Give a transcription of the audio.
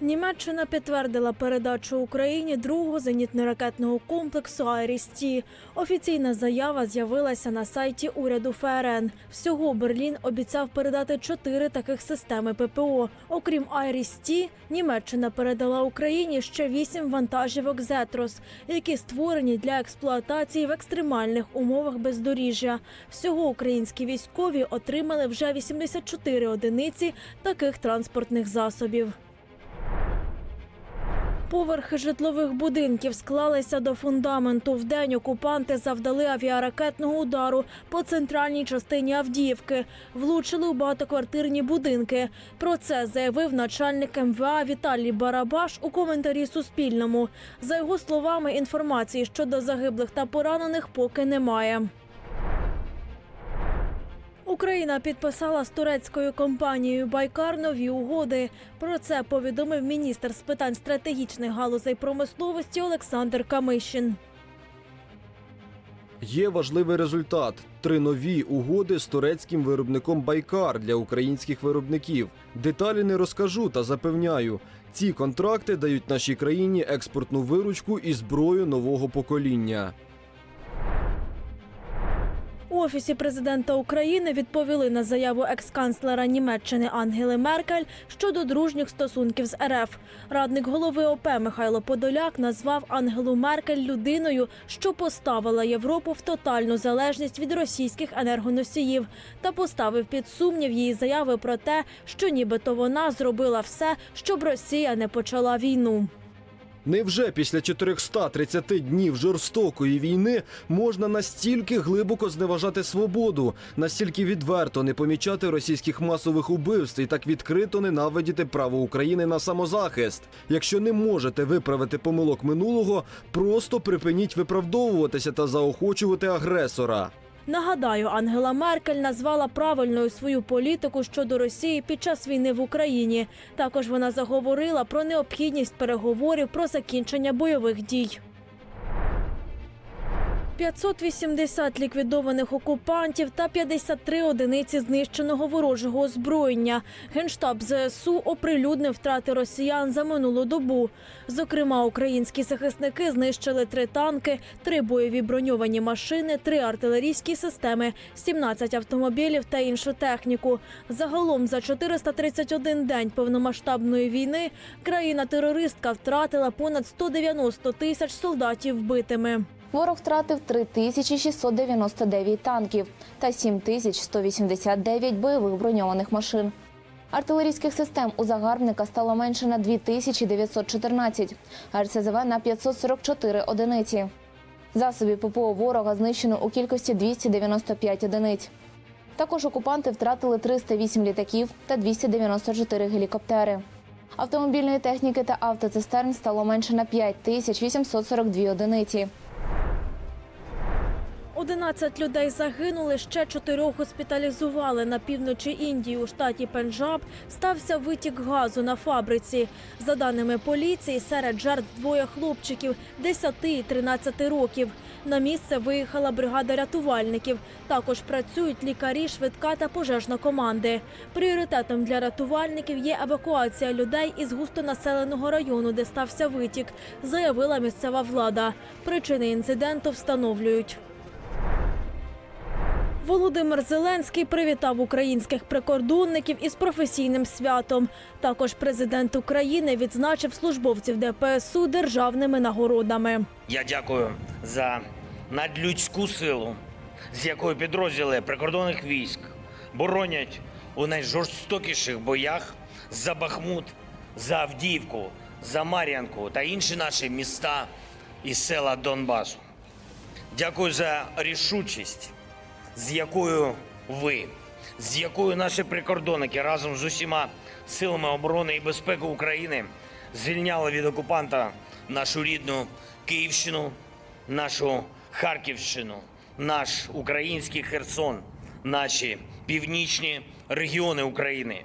Німеччина підтвердила передачу Україні другого зенітно-ракетного комплексу «Айріс-Ті». Офіційна заява з'явилася на сайті уряду ФРН. Всього Берлін обіцяв передати чотири таких системи ППО. Окрім «Айріс-Ті», Німеччина передала Україні ще вісім вантажівок «Зетрос», які створені для експлуатації в екстремальних умовах бездоріжжя. Всього українські військові отримали вже 84 одиниці таких транспортних засобів. Поверхи житлових будинків склалися до фундаменту. Вдень окупанти завдали авіаракетного удару по центральній частині Авдіївки. Влучили у багатоквартирні будинки. Про це заявив начальник МВА Віталій Барабаш у коментарі Суспільному. За його словами, інформації щодо загиблих та поранених поки немає. Україна підписала з турецькою компанією Байкар нові угоди. Про це повідомив міністр з питань стратегічних галузей промисловості Олександр Камишин. Є важливий результат: три нові угоди з турецьким виробником Байкар для українських виробників. Деталі не розкажу та запевняю. Ці контракти дають нашій країні експортну виручку і зброю нового покоління. У офісі президента України відповіли на заяву екс-канцлера Німеччини Ангели Меркель щодо дружніх стосунків з РФ. Радник голови ОП Михайло Подоляк назвав Ангелу Меркель людиною, що поставила Європу в тотальну залежність від російських енергоносіїв, та поставив під сумнів її заяви про те, що нібито вона зробила все, щоб Росія не почала війну. Невже після 430 днів жорстокої війни можна настільки глибоко зневажати свободу, настільки відверто не помічати російських масових убивств і так відкрито ненавидіти право України на самозахист? Якщо не можете виправити помилок минулого, просто припиніть виправдовуватися та заохочувати агресора. Нагадаю, Ангела Меркель назвала правильною свою політику щодо Росії під час війни в Україні. Також вона заговорила про необхідність переговорів про закінчення бойових дій. 580 ліквідованих окупантів та 53 одиниці знищеного ворожого озброєння. Генштаб ЗСУ оприлюднив втрати росіян за минулу добу. Зокрема, українські захисники знищили три танки, три бойові броньовані машини, три артилерійські системи, 17 автомобілів та іншу техніку. Загалом за 431 день повномасштабної війни країна-терористка втратила понад 190 тисяч солдатів вбитими. Ворог втратив 3699 танків та 7189 бойових броньованих машин. Артилерійських систем у загарбника стало менше на 2914, а РСЗВ на 544 одиниці. Засобів ППО ворога знищено у кількості 295 одиниць. Також окупанти втратили 308 літаків та 294 гелікоптери. Автомобільної техніки та автоцистерн стало менше на 5842 одиниці. 11 людей загинули, ще чотирьох госпіталізували на півночі Індії у штаті Пенджаб. Стався витік газу на фабриці. За даними поліції, серед жертв двоє хлопчиків 10 і 13 років. На місце виїхала бригада рятувальників. Також працюють лікарі, швидка та пожежна команди. Пріоритетом для рятувальників є евакуація людей із густонаселеного району, де стався витік, заявила місцева влада. Причини інциденту встановлюють. Володимир Зеленський привітав українських прикордонників із професійним святом. Також президент України відзначив службовців ДПСУ державними нагородами. Я дякую за надлюдську силу, з якою підрозділи прикордонних військ боронять у найжорстокіших боях за Бахмут, за Авдіївку, за Мар'янку та інші наші міста і села Донбасу. Дякую за рішучість, з якою ви, з якою наші прикордонники разом з усіма силами оборони і безпеки України звільняли від окупанта нашу рідну Київщину, нашу Харківщину, наш український Херсон, наші північні регіони України.